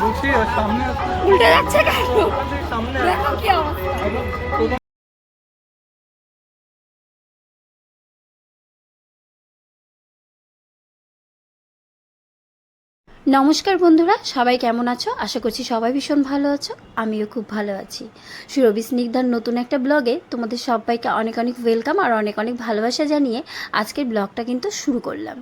বলছি সামনে উল্টে যাচ্ছে কেন? সামনে দেখো কি অবস্থা। নমস্কার বন্ধুরা সবাই কেমন আছো? আশা করছি সবাই ভীষণ ভালো আছো আমিও খুব ভালো আছি। সুরভি স্নিগ্ধার নতুন একটা ব্লগে তোমাদের সবাইকে অনেক অনেক ওয়েলকাম আর অনেক অনেক ভালোবাসা জানিয়ে আজকের ব্লগটা কিন্তু শুরু করলাম।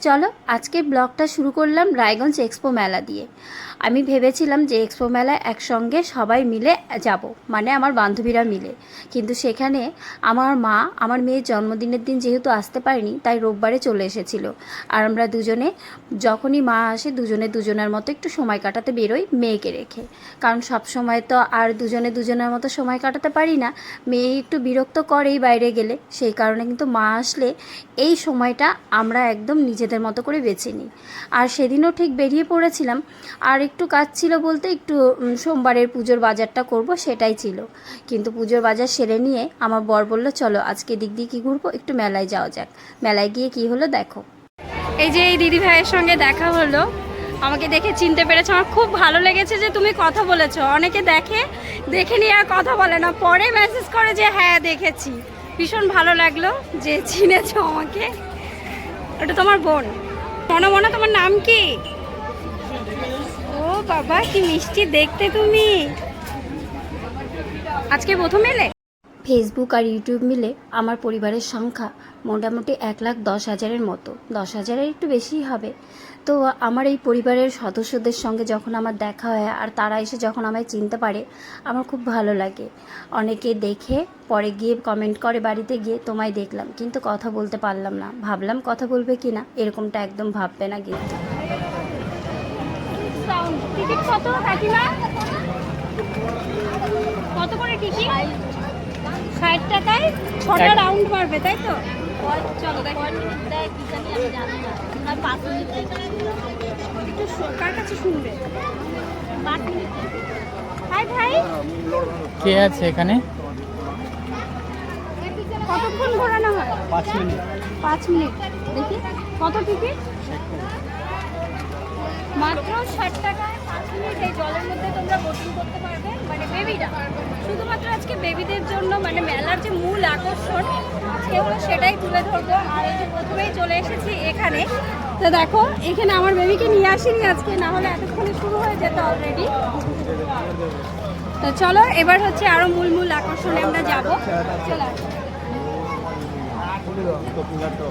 চলো আজকে ব্লগটা শুরু করলাম রায়গঞ্জ এক্সপো মেলা দিয়ে। আমি ভেবেছিলাম যে এক্সপো মেলায় একসঙ্গে সবাই মিলে যাব মানে আমার বান্ধবীরা মিলে। কিন্তু সেখানে আমার মা, আমার মেয়ের জন্মদিনের দিন যেহেতু আসতে পারেনি, তাই রোববারে চলে এসেছিল। আর আমরা দুজনে, যখনই মা আসে, দুজনে দুজনের মতো একটু সময় কাটাতে বেরোই মেয়েকে রেখে। কারণ সব সময় তো আর দুজনে দুজনের মতো সময় কাটাতে পারি না, মেয়ে একটু বিরক্ত করেই বাইরে গেলে। সেই কারণে কিন্তু মা আসলে এই সময়টা আমরা একদম নিজেদের মতো করে বেছে নিই। আর সেদিনও ঠিক বেরিয়ে পড়েছিলাম। আর একটু কাজ ছিল বলতে একটু সোমবারের পুজোর বাজারটা করব সেটাই ছিল। কিন্তু পুজোর বাজার সেরে নিয়ে আমার বর বলল, চলো আজকে দিক দিয়ে কী ঘুরবো? একটু মেলায় যাওয়া যাক। মেলায় গিয়ে কি হলো দেখো। এই যে এই দিদি ভাইয়ের সঙ্গে দেখা হলো, আমাকে দেখে চিনতে পেরেছে। আমার খুব ভালো লেগেছে যে তুমি কথা বলেছ। অনেকে দেখে দেখে নিয়ে আর কথা বলে না। পরে মেসেজ করে যে হ্যাঁ দেখেছি। ভীষণ ভালো লাগল যে চিনেছো আমাকে। ওটা তোমার বোন। মনে মনে তোমার নাম কি? ও বাবা, কি মিষ্টি দেখতে তুমি। আজকে প্রথম এলে? ফেসবুক আর ইউটিউব মিলে আমার পরিবারের সংখ্যা মোটামুটি এক লাখ দশ হাজারের মতো। দশ হাজারের একটু বেশি হবে। তো আমার এই পরিবারের সদস্যদের সঙ্গে যখন আমার দেখা হয় আর তারা এসে যখন আমায় চিনতে পারে আমার খুব ভালো লাগে অনেকে দেখে পরে গিয়ে কমেন্ট করে বাড়িতে গিয়ে তোমায় দেখলাম কিন্তু কথা বলতে পারলাম না ভাবলাম কথা বলবে কি না এরকমটা একদম ভাববে না কিন্তু কত করে টিকিট ষাট টাকায় ছটা রাউন্ড মারবে তাই তো চলো দেখো একটু কার কাছে শুনবে? হাই ভাই। কে আছে এখানে? কতক্ষণ ঘোরানো হয়? পাঁচ মিনিট। পাঁচ মিনিট। দেখি কত টিকিট? মাত্র ষাট টাকায় পাঁচ মিনিট। এই জলের মধ্যে তোমরা বোটিং করতে পারবে। মানে বেবিরা শুধুমাত্র আজকে বেবিদের জন্য মানে মেলার যে মূল আকর্ষণ সেগুলো সেটাই তুলে ধরবো। আর এই যে প্রথমেই চলে এসেছি এখানে। তো দেখো এখানে আমার বেবিকে নিয়ে আসিনি আজকে না হলে এতক্ষণে শুরু হয়ে যেত অলরেডি তো চলো এবার হচ্ছে আরও মূল মূল আকর্ষণে আমরা যাব। চলো। আসো।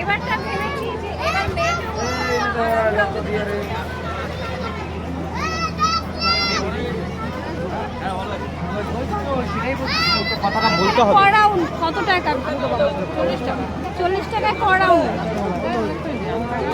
এবারটা ভেবেছি যে এবার কথাটা বলতে হবে করাউন কত টাকা। চল্লিশ টাকা চল্লিশ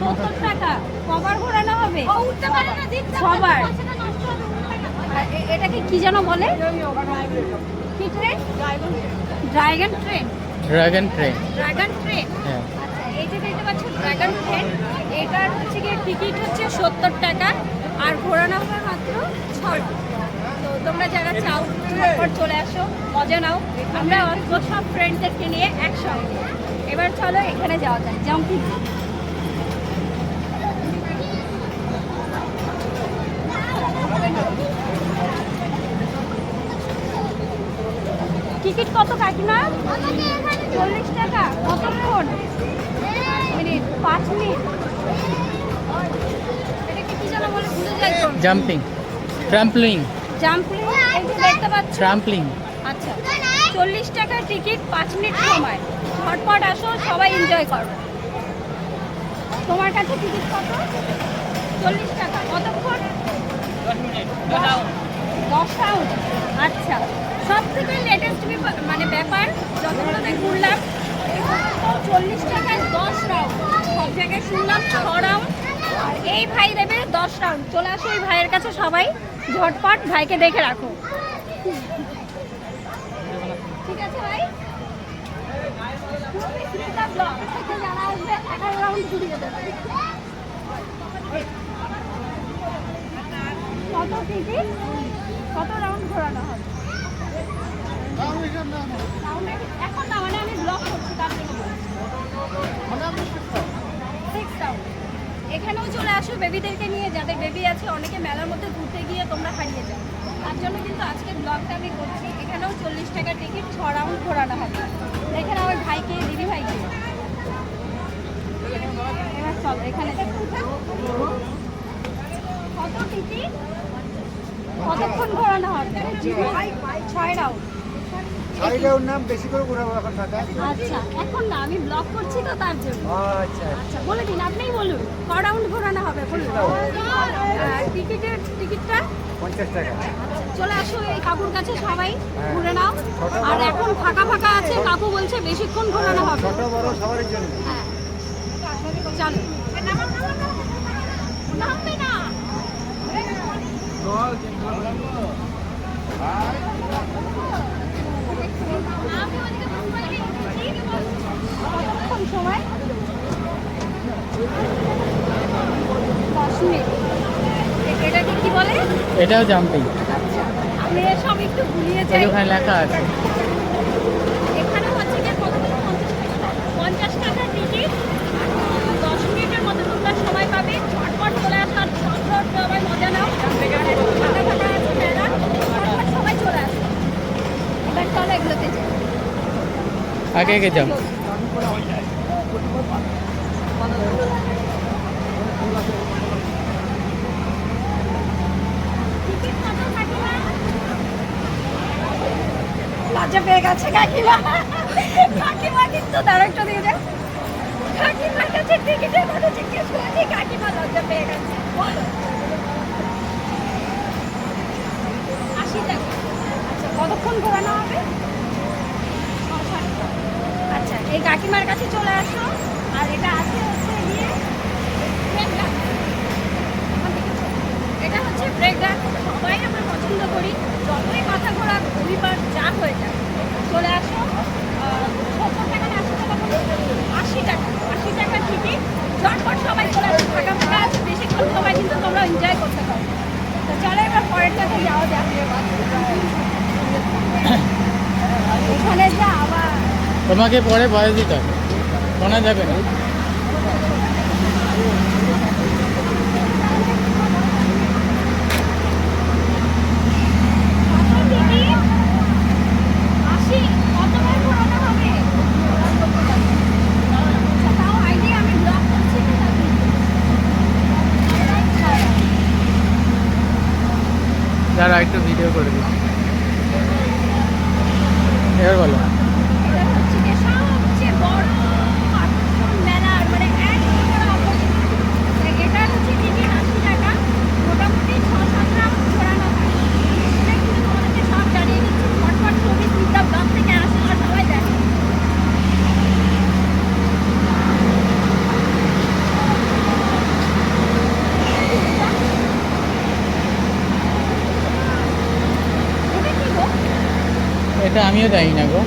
সত্তর টাকা। কবার ঘোরানো হবে? সবার। আর এ- এটাকে কি যেন বলে? কি train dragon train dragon train dragon train হ্যাঁ। আচ্ছা এই যে দেখতে পাচ্ছ ড্রাগন ট্রেন এটার হচ্ছে গিয়ে টিকিট হচ্ছে সত্তর টাকা আর ঘোরানো হবে মাত্র তো তোমরা যারা চাও চলে আসো মজা নাও। আমরা অল্প সব ফ্রেন্ডদেরকে নিয়ে একসঙ্গে। এবার চলো এখানে যাওয়া যায় জাম্পিং টিকিট কত কাকিমা? চল্লিশ টাকা। কতক্ষণ মিনিট পাঁচ মিনিট। জাম্পিং ট্রাম্পলিং জাম্পিং দেখতে পাচ্ছ? ট্রাম্পলিং আচ্ছা চল্লিশ টাকার টিকিট পাঁচ মিনিট সময়। ঝটপট আসো সবাই এনজয় করো। তোমার কাছে টিকিট কত? চল্লিশ টাকা। কতক্ষণ? দশ রাউন্ড আচ্ছা। সব থেকে লেটেস্ট মানে ব্যাপার যতক্ষণে ঘুরলাম চল্লিশ টাকায় দশ রাউন্ড সব জায়গায় শুনলাম ছ রাউন্ড আর এই ভাই দেবে দশ রাউন্ড চলে আসো এই ভাইয়ের কাছে সবাই। ঝটপট ভাইকে দেখে রাখো। ঠিক আছে ভাই স্মিতা ব্লগ থেকে যারা আসবে এগারো রাউন্ড ঘুরে যেতে পারে কত টিকিট কত রাউন্ড ঘোরানো হবে এখন না মানে আমি ব্লগ করছি তার জন্য এখানেও চলে আসো, বেবিদেরকে নিয়ে। যাদের বেবি আছে, অনেকে মেলার মধ্যে ঘুরতে গিয়ে তোমরা হারিয়ে যাও। তার জন্য কিন্তু আজকে ব্লগটা আমি করছি। এখানেও চল্লিশ টাকার টিকিট ছ রাউন্ড ঘোরানো হবে। এখানে আমার ভাইকে দিদি ভাইকে। এবার চলো এখানে কত টিকিট কতক্ষণ ঘোরানো হবে? ছয় রাউন্ড নাম বেশি করে ঘুরাবো এখন আচ্ছা এখন না আমি ব্লগ করছি তো তার জন্য। আচ্ছা। আচ্ছা বলে দিন আপনিই বলুন ক রাউন্ড ঘোরানো হবে বলুন? টিকিটের টিকিটটা? পঞ্চাশ টাকা। চলে আসো এই কাকুর কাছে সবাই ঘুরে নাও। আর এখন ফাঁকা ফাঁকা আছে কাকু বলছে বেশিক্ষণ ঘোরানো হবে। ছোট বড় সবার জন্য। হ্যাঁ। চলো। নামবে না সময় দশ মিনিট এটাকে কি বলে এটাও জাম্পিং। ওখানে লেখা আছে। এখানে হচ্ছে যে কত টাকা? পঞ্চাশ টাকা টিকিট দশ মিনিটের মধ্যে তোমরা সময় পাবে ঝটপট চলে আসার ঝটপট সবাই মজা নাও ফাঁকা ফাঁকা আছে মেলা ঝটপট সবাই চলে আসো এবার চলো এগুলোতে যাই আগে আগে যাও টিকিট কত কাকিমা গেছে কাকিমা। কাকিমা কিন্তু ডাইরেক্টর দিয়ে যায়। কাকিমার কাছে টিকিটের কথা জিজ্ঞেস করেছি, কাকিমা লজ্জা পেয়ে গেছে। আশি টাকা আচ্ছা কতক্ষণ ঘোরানো হবে। আচ্ছা এই কাকিমার কাছে চলে আসো। আর এটা আছে হচ্ছে গিয়ে এটা হচ্ছে ব্রেক সবাই আমরা পছন্দ করি। যতই মাথা ঘোরা ঘুরিবার যা হয়ে যায় চলে আসো সত্তর টাকা না আশি টাকা বলুন? আশি টাকা আশি টাকা টিকিট ঝটপট সবাই চলে আসো ফাঁকা ফাঁকা আছে বেশিক্ষণ সময় কিন্তু তোমরা এনজয় করতে পারো তো চলো এবার পরের কাছে যাওয়া যাক এখানে যা আবার তোমাকে পরে বয়স দিতে হবে। শোনা যাবে না আশি কতবার ঘোরানো হবে আচ্ছা, তাও আইডিয়া আমি ব্লগ করছি তো তার জন্য। যারা একটু ভিডিও করে দিই এবার বলো এটা হচ্ছে গিয়ে সবচেয়ে বড় আকর্ষণ মেলার মানে এক নম্বর আকর্ষণ। এটা হচ্ছে টিকিট আশি টাকা মোটামুটি ছ সাত রাউন্ড ঘোরানো হয় এটা কিন্তু তোমাদেরকে সব জানিয়ে দিচ্ছি ঝটপট ছবি তুলতে ব্লগ থেকে আসো আর সবাই দেখে এটা কি গো এটা আমিও জানি না গো।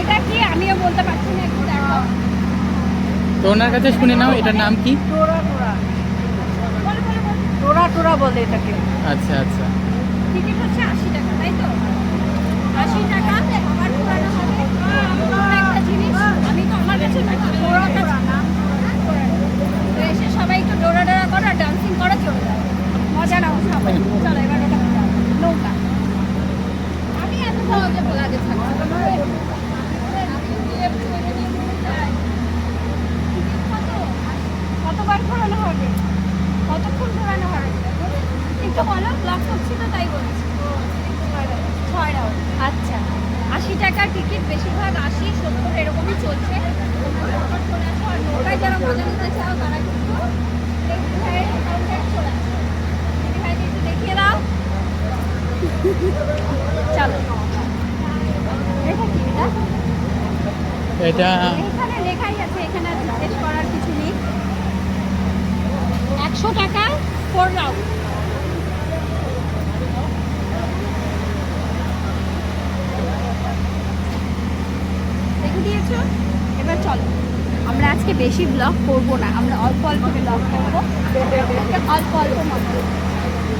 এটা কি আমিও বলতে পারছি না তো ওনার কাছে শুনে নাও, এটার নাম কি? বলো এটাকে আচ্ছা আচ্ছা। টিকিট আশি টাকা তাই তো আশি টাকা একটা জিনিস আমি তো আমার কাছে এসে সবাই ডোরা ডোরা করো ডান্সিং করে, চলে যাও। মজা নাও ওটা নৌকা আমি এত সহজে থাকব কত? কতবার ঘোরানো হবে কতক্ষণ ঘোরানো হবে একটু বলো ব্লগ করছি তো তাই বলছি ছয় রাউন্ড আচ্ছা আশি টাকা টিকিট বেশিরভাগ আশি, সত্তর এরকমই চলছে নৌকায় যারা মজা নিতে চাও তারা কিন্তু দাও চলো। এটা কি এটা এটা এখানে লেখাই আছে এখানে জিজ্ঞেস করার কিছু নেই। একশো টাকা ফোর রাউন্ড দেখে দিয়েছ? এবার চলো। আমরা আজকে বেশি ব্লগ করব না আমরা অল্প অল্প ব্লগ করব। অল্প অল্প মতো।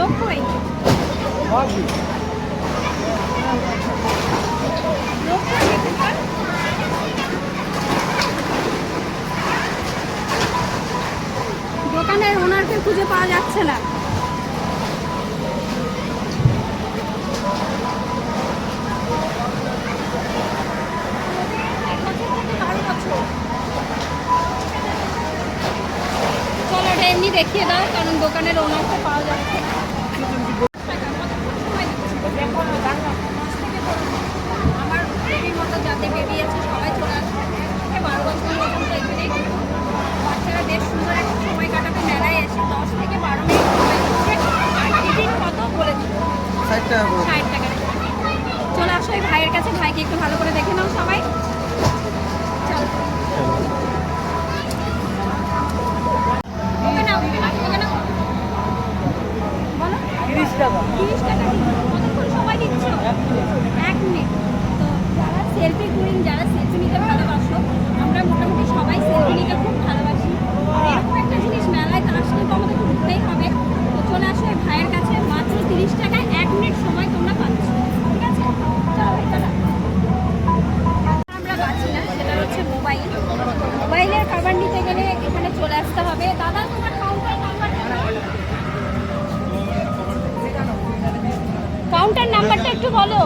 লোক কই লোক? দোকানের ওনারকে খুঁজে পাওয়া যাচ্ছে না এমনি দেখিয়ে দাও, কারণ দোকানের ওনারকে নাম্বারটা একটু বলো।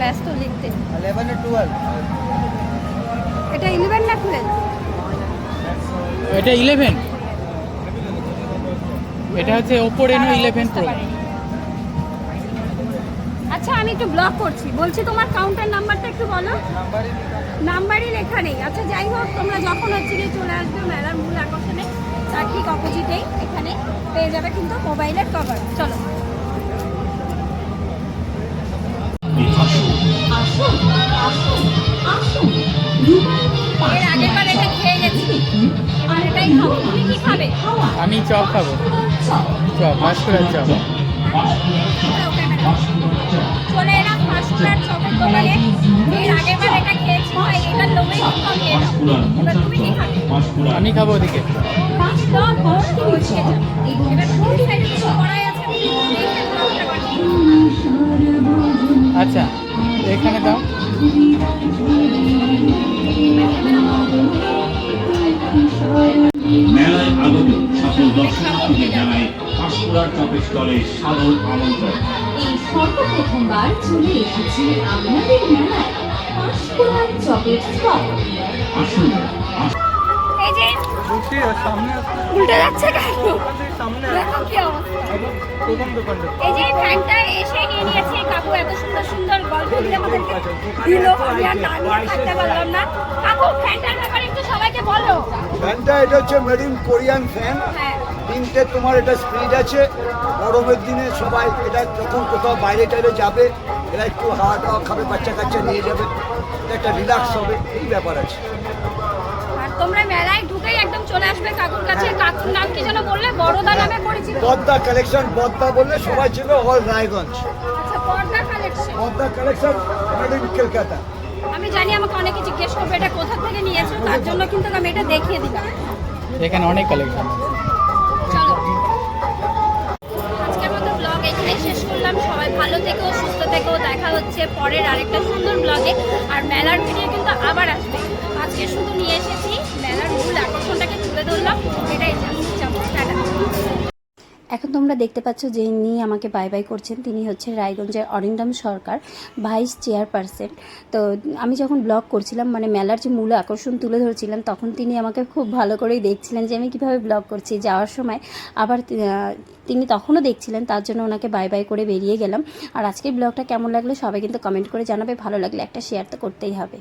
ব্যস্ত লিখতে। ইলেভেন টুয়েলভ এটা ইলেভেন না টুয়েলভ এটা ইলেভেন এটা হচ্ছে ওপো রেনো ইলেভেন প্রো আচ্ছা আমি একটু ব্লক করছি। বলছি তোমার কাউন্টার নাম্বারটা একটু বলো। নাম্বারই লেখা। নেই। আচ্ছা যাই হোক তোমরা যখন হচ্ছে গিয়ে চলে আসবে মেলার মূল আকর্ষণে তার ঠিক অপোজিটেই এখানে পেয়ে যাবে কিন্তু মোবাইলের কভার চলো। এর আগের বার এটা খেয়ে গেছি এবার এটাই খাব তুমি কি খাবে আমি চপ খাব। চপ ভাস্করের চপ। চলে এলাম পাঁশকুড়ার চপের দোকানে এর আগের বার এটা খেয়েছি তাই এটার লোভেই কিন্তু আমি এবার তুমি কি খাবে আমি খাব ওদিকে। এবার আচ্ছা এখানে দাও। মেলায় আগত সকল দর্শনার্থীকে জানাই পাঁশকুড়ার চপের স্টলে সাদর আমন্ত্রণ। এই সর্বপ্রথমবার চলে এসেছি আপনাদের মেলায় পাঁশকুড়ার চপের স্টল আসুন এই যে সামনে উল্টে যাচ্ছে কেন? সামনে দেখো কি অবস্থা। প্রথম দোকানটা। এই যে ফ্যানটা এসে নিয়ে নিয়েছে কাকু এত সুন্দর সুন্দর গল্প দিয়ে আমাদেরকে দিল। আমি আর না থাকতে পারলাম না। কাকু ফ্যানটার ব্যাপারে একটু সবাইকে বলো। ফ্যানটা এটা হচ্ছে মেড ইন কোরিয়ান ফ্যান হ্যাঁ। তিনটে তোমার এটা স্পিড আছে। গরমের দিনে সবাই এটা যখন কোথাও বাইরে টাইরে যাবে এরা একটু হাওয়া টাওয়া খাবে বাচ্চা কাচ্চা নিয়ে যাবে। একটা রিল্যাক্স হবে এই ব্যাপার আছে। আর তোমরা মেলায় কাছে কাকুর নাম কি যেন বললে? বড়দা নামে পরিচিত। পদ্মা কালেকশন পদ্মা বললে সবাই ছিল অল রায়গঞ্জ। আচ্ছা পর্দা collection. Padma collection made Kolkata. আমি জানি আমাকে অনেকে জিজ্ঞেস করবে এটা কোথা থেকে নিয়েছো? তার জন্য কিন্তু আমি এটা দেখিয়ে দিলাম। এখানে অনেক কালেকশন চলো। আজকের মতো ব্লগ এখানেই শেষ করলাম। সবাই ভালো থেকো সুস্থ থেকো। দেখা হচ্ছে পরের আরেকটা সুন্দর ব্লগে আর মেলার ভিডিও কিন্তু আবার আসবে। আজকে শুধু নিয়ে তুলে ধরলাম। এটাই এখন তোমরা দেখতে পাচ্ছ যে ইনি আমাকে বাই বাই করছেন, তিনি হচ্ছে রায়গঞ্জের অরিন্দম সরকার, ভাইস চেয়ারপারসন। তো আমি যখন ব্লগ করছিলাম মানে মেলার যে মূল আকর্ষণ তুলে ধরছিলাম, তখন তিনি আমাকে খুব ভালো করেই দেখছিলেন যে আমি কীভাবে ব্লগ করছি। যাওয়ার সময় আবার তিনি তখনও দেখছিলেন, তার জন্য ওনাকে বাই বাই করে বেরিয়ে গেলাম। আর আজকের ব্লগটা কেমন লাগল, সবাই কিন্তু কমেন্ট করে জানাবে। ভালো লাগলে একটা শেয়ার তো করতেই হবে।